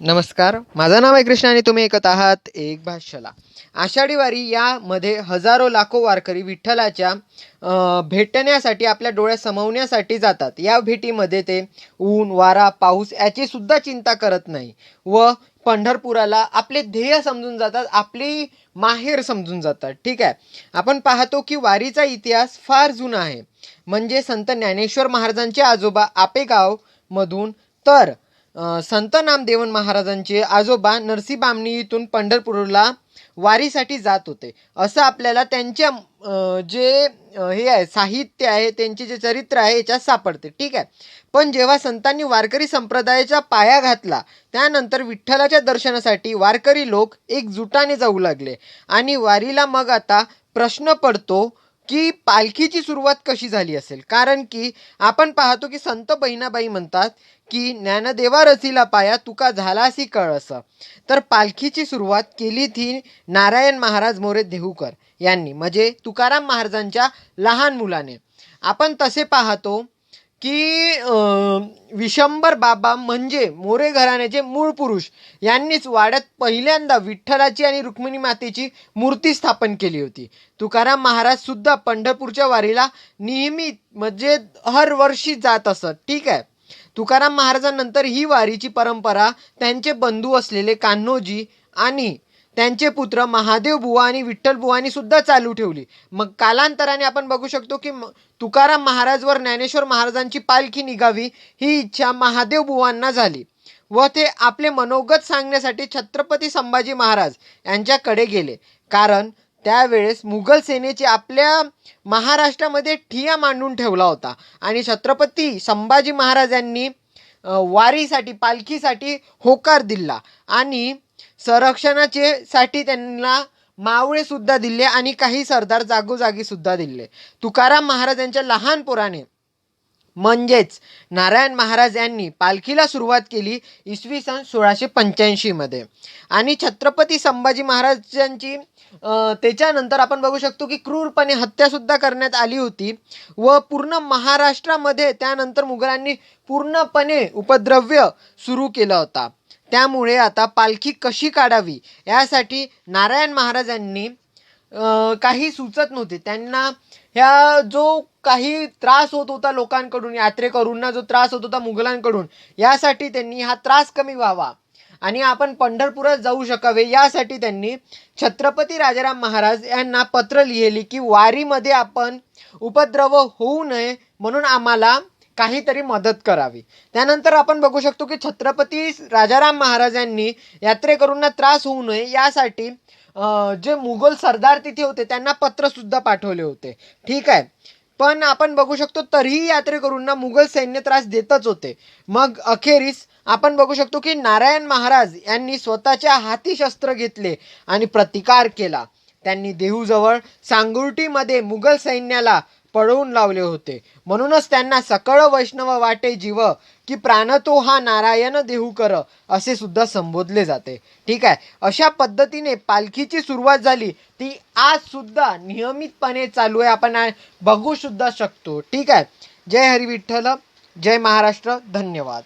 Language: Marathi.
नमस्कार. माझं नाव आहे कृष्ण आणि तुम्ही ऐकत आहात एक भाषला आषाढी वारी यामध्ये हजारो लाखो वारकरी विठ्ठलाच्या भेटण्यासाठी आपल्या डोळ्यात समवण्यासाठी जातात. या भेटीमध्ये ते ऊन वारा पाऊस याची सुद्धा चिंता करत नाही. व पंढरपुराला आपले ध्येय समजून जातात आपली माहेर समजून जातात. ठीक आहे? आपण पाहतो की वारीचा इतिहास फार जुना आहे. म्हणजे संत ज्ञानेश्वर महाराजांचे आजोबा आपेगावमधून तर संत नामदेवन महाराजांचे आजोबा नरसीबामणी इथून पंढरपूरला वारीसाठी जात होते. असं आपल्याला त्यांच्या जे हे आहे साहित्य आहे त्यांचे जे चरित्र आहे याच्यात सापडते. ठीक आहे? पण जेव्हा संतांनी वारकरी संप्रदायाचा पाया घातला त्यानंतर विठ्ठलाच्या दर्शनासाठी वारकरी लोक एकजुटाने जाऊ लागले. आणि वारीला मग आता प्रश्न पडतो की पालखीची सुरुवात कशी झाली असेल? कारण की आपण पाहतो की संत बहिणाबाई म्हणतात की ज्ञानदेवा रचिला पाया तुका झालासी कळस. तर पालखीची सुरुवात केली ती नारायण महाराज मोरे देहूकर यांनी म्हणजे तुकाराम महाराजांच्या लहान मुलाने. आपण तसे पाहतो की विशंबर बाबा म्हणजे मोरे घराण्याचे मूळ पुरुष. यांनीच वाड्यात पहिल्यांदा विठ्ठलाची आणि रुक्मिणी मातेची मूर्ती स्थापन केली होती. तुकाराम महाराज सुद्धा पंढरपूरच्या वारीला नेहमी म्हणजे हर वर्षी जात असत. ठीक आहे? तुकाराम महाराजांनंतर ही वारीची परंपरा त्यांचे बंधू असलेले कान्होजी आणि त्यांचे पुत्र महादेव बुवा आणि विठ्ठल बुवानी सुद्धा चालू ठेवली. मग कालांतराने आपण बघू शकतो की म- तुकाराम महाराजवर ज्ञानेश्वर महाराजांची पालखी निघावी ही इच्छा महादेव बुवांना झाली. व ते आपले मनोगत सांगण्यासाठी छत्रपती संभाजी महाराज यांच्याकडे गेले. कारण त्यावेळेस मुघल सेनेचे आपल्या महाराष्ट्रामध्ये ठिया मांडून ठेवला होता. आणि छत्रपती संभाजी महाराज यांनी वारीसाठी पालखीसाठी होकार दिला. आणि संरक्षणाचे साठी त्यांना मावळे सुद्धा दिले आणि काही सरदार जागोजागी सुद्धा दिले. तुकाराम महाराज यांच्या लहान पोराने म्हणजेच नारायण महाराज यांनी पालखीला सुरुवात केली इसवी सन सोळाशे पंच्याऐंशीमध्ये आणि छत्रपती संभाजी महाराजांची त्याच्यानंतर आपण बघू शकतो की क्रूरपणे हत्यासुद्धा करण्यात आली होती व पूर्ण महाराष्ट्रामध्ये त्यानंतर मुघलांनी पूर्णपणे उपद्रव्य सुरू केला होता. त्यामुळे आता पालखी कशी काढावी? यासाठी नारायण महाराजांनी काही सुचत नव्हते. त्यांना ह्या जो काही त्रास होत होता लोकांकडून यात्रेकरूंना जो त्रास होत होता मुघलांकडून यासाठी त्यांनी हा त्रास कमी व्हावा. आणि आपण पंढरपुरात जाऊ शकावे यासाठी त्यांनी छत्रपती राजाराम महाराज यांना पत्र लिहिली की वारीमध्ये आपण उपद्रव होऊ नये म्हणून आम्हाला काहीतरी मदत करावी. त्यानंतर आपण बघू शकतो की छत्रपती राजाराम महाराज यांनी यात्रेकरूंना त्रास होऊ नये यासाठी जे मुघल सरदार तिथे होते त्यांना पत्रसुद्धा पाठवले होते. ठीक आहे? पण आपण बघू शकतो तरीही यात्रेकरूंना मुघल सैन्य त्रास देतच होते. मग अखेरीस आपण बघू शकतो की नारायण महाराज यांनी स्वतःच्या हाती शस्त्र घेतले आणि प्रतिकार केला. त्यांनी देहूजवळ सांगुर्टीमध्ये मुघल सैन्याला पळवून लावले होते. म्हणूनच त्यांना सकळ वैष्णव वाटे जीव की प्राणतो हा नारायण देहू कर असे सुद्धा संबोधले जाते. ठीक आहे? अशा पद्धतीने पालखीची सुरुवात झाली. ती आज सुद्धा नियमितपणे चालू आहे. आपण बघू सुद्धा शकतो. ठीक आहे? जय हरी विठ्ठल. जय महाराष्ट्र. धन्यवाद.